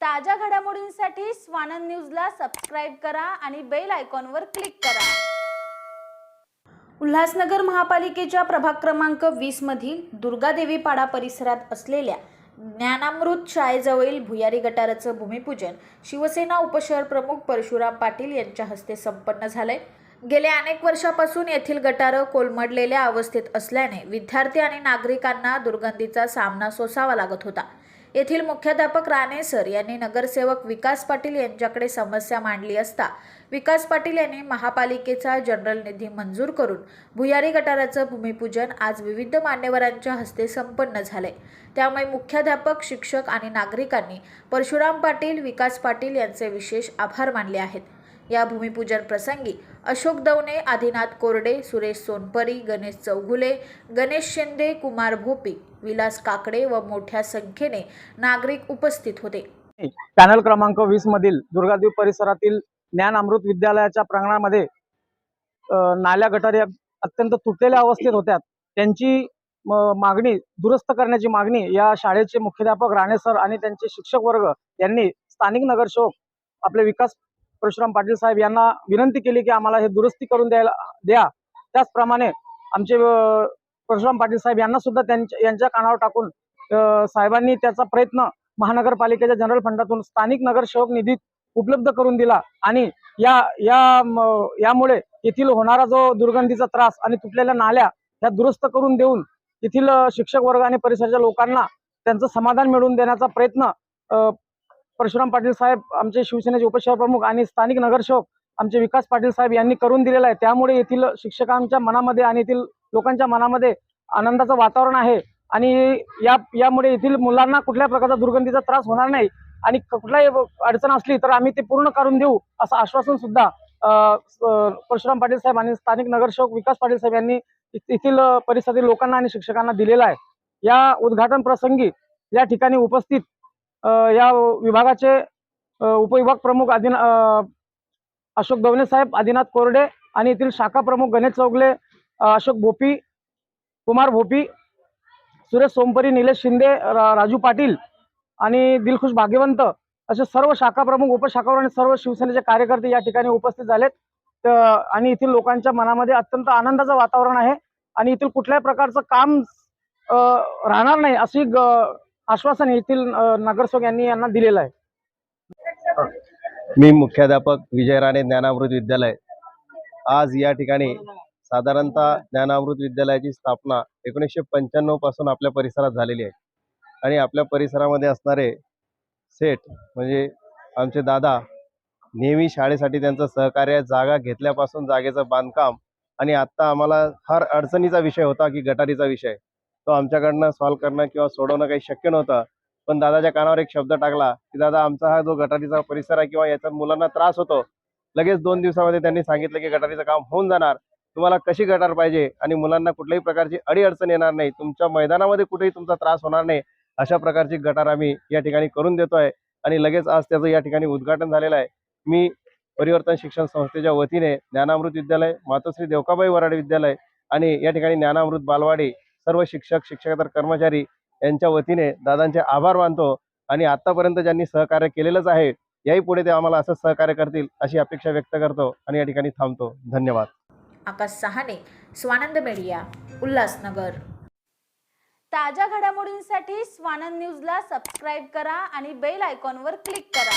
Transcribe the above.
ताज्या घडामोडींसाठी स्वानंद न्यूजला सबस्क्राईब करा आणि बेल आयकॉनवर क्लिक करा. उल्हासनगर महापालिकेच्या प्रभाग क्रमांक वीस मधील दुर्गादेवी पाडा परिसरात असलेल्या ज्ञानामृत शाळेजवळील भुयारी गटाराचं भूमिपूजन शिवसेना उपशहर प्रमुख परशुराम पाटील यांच्या हस्ते संपन्न झालंय. गेल्या अनेक वर्षापासून येथील गटारं कोलमडलेल्या अवस्थेत असल्याने विद्यार्थी आणि नागरिकांना दुर्गंधीचा सामना सोसावा लागत होता. येथील मुख्याध्यापक राणे सर यांनी नगरसेवक विकास पाटील यांच्याकडे समस्या मांडली असता विकास पाटील यांनी महापालिकेचा जनरल निधी मंजूर करून भुयारी गटाराचं भूमिपूजन आज विविध मान्यवरांच्या हस्ते संपन्न झाले. त्यामुळे मुख्याध्यापक शिक्षक आणि नागरिकांनी परशुराम पाटील विकास पाटील यांचे विशेष आभार मानले आहेत. या भूमिपूजन प्रसंगी अशोक दवणे आदिनाथ कोरडे सुरेश सोनपरी गणेश चौगुले गणेश शिंदे कुमार भोपी विलास काकडे व मोठ्या संख्येने नागरिक उपस्थित होते. पॅनल क्रमांक वीस मधील दुर्गादेव परिसरातील ज्ञान अमृत विद्यालयाच्या प्रांगणामध्ये अ, नाल्या गटारी अत्यंत तुटलेल्या अवस्थेत होत्या त्यांची मागणी दुरुस्त करण्याची मागणी या शाळेचे मुख्याध्यापक राणे सर आणि त्यांचे शिक्षक वर्ग यांनी स्थानिक नगरसेवक आपले विकास परशुराम पाटील साहेब यांना विनंती केली की आम्हाला हे दुरुस्ती करून द्यायला द्या. त्याचप्रमाणे आमचे परशुराम पाटील साहेब यांना सुद्धा त्यांच्या यांच्या कानावर टाकून साहेबांनी त्याचा प्रयत्न महानगरपालिकेच्या जनरल फंडातून स्थानिक नगरसेवक निधीत उपलब्ध करून दिला. आणि या या यामुळे येथील होणारा जो दुर्गंधीचा त्रास आणि तुटलेल्या नाल्या ह्या दुरुस्त करून देऊन येथील शिक्षक वर्ग आणि परिसराच्या लोकांना त्यांचं समाधान मिळवून देण्याचा प्रयत्न परशुराम पाटील साहेब आमचे शिवसेनेचे उपशहर प्रमुख आणि स्थानिक नगरसेवक आमचे विकास पाटील साहेब यांनी करून दिलेला आहे. त्यामुळे येथील शिक्षकांच्या मनामध्ये आणि येथील लोकांच्या मनामध्ये आनंदाचं वातावरण आहे. आणि या यामुळे येथील मुलांना कुठल्याही प्रकारचा दुर्गंधीचा त्रास होणार नाही आणि कुठलाही अडचण असली तर आम्ही ते पूर्ण करून देऊ असं आश्वासन सुद्धा परशुराम पाटील साहेब आणि स्थानिक नगरसेवक विकास पाटील साहेब यांनी येथील परिसरातील लोकांना आणि शिक्षकांना दिलेला आहे. या उद्घाटन प्रसंगी या ठिकाणी उपस्थित या विभागाचे उपविभाग प्रमुख आदिन अशोक दवने साहेब आदिनाथ कोरडे आणि येथील शाखा प्रमुख गणेश चौगले अशोक भोपी कुमार भोपी सुरेश सोमपरी निलेश शिंदे रा- राजू पाटील आणि दिलखुश भाग्यवंत असे सर्व शाखा प्रमुख उपशाखावर आणि सर्व शिवसेनेचे कार्यकर्ते या ठिकाणी उपस्थित झालेत. आणि येथील लोकांच्या मनामध्ये अत्यंत आनंदाचं वातावरण आहे आणि येथील कुठल्याही प्रकारचं काम राहणार नाही अशी आश्वासन येथील नगरसेवक यांनी यांना दिलेलं आहे. मी मुख्याध्यापक विजय राणे ज्ञानामृत विद्यालय. आज या ठिकाणी साधारणतः ज्ञानामृत विद्यालयाची स्थापना एकोणीसशे पंच्याण्णवपासून आपल्या परिसरात झालेली आहे. आणि आपल्या परिसरामध्ये असणारे सेठ म्हणजे आमचे दादा नेहमी शाळेसाठी त्यांचं सहकार्य जागा घेतल्यापासून जागेचं बांधकाम आणि आत्ता आम्हाला फार अडचणीचा विषय होता की गटारीचा विषय. तो आमच्याकडनं सॉल्व्ह करणं किंवा सोडवणं काही शक्य नव्हतं. पण दादाच्या कानावर एक शब्द टाकला की दादा आमचा हा जो गटारीचा परिसर आहे किंवा याचा मुलांना त्रास होतो लगेच दोन दिवसामध्ये त्यांनी सांगितलं की गटारीचं काम होऊन जाणार. तुम्हाला कशी गटार पाहिजे आणि मुलांना कुठल्याही प्रकारची अडीअडचण येणार नाही. तुमच्या मैदानामध्ये कुठेही तुमचा त्रास होणार नाही. अशा प्रकारची गटार आम्ही या ठिकाणी करून देतोय आणि लगेच आज त्याचं या ठिकाणी उद्घाटन झालेलं आहे. मी परिवर्तन शिक्षण संस्थेच्या वतीने ज्ञानामृत विद्यालय मातोश्री देवकाबाई वराडे विद्यालय आणि या ठिकाणी ज्ञानामृत बालवाडी सर्व शिक्षक शिक्षकेतर कर्मचारी यांच्या वतीने दादांचे आभार मानतो आणि आतापर्यंत ज्यांनी सहकार्य केलेलंच आहे याही पुढे ते आम्हाला असंच सहकार्य करतील अशी अपेक्षा व्यक्त करतो आणि या ठिकाणी थांबतो. धन्यवाद. आकाश सहाने स्वानंद मीडिया उल्हासनगर. ताज्या घडामोडींसाठी स्वानंद न्यूजला सबस्क्राईब करा आणि बेल आयकॉनवर क्लिक करा.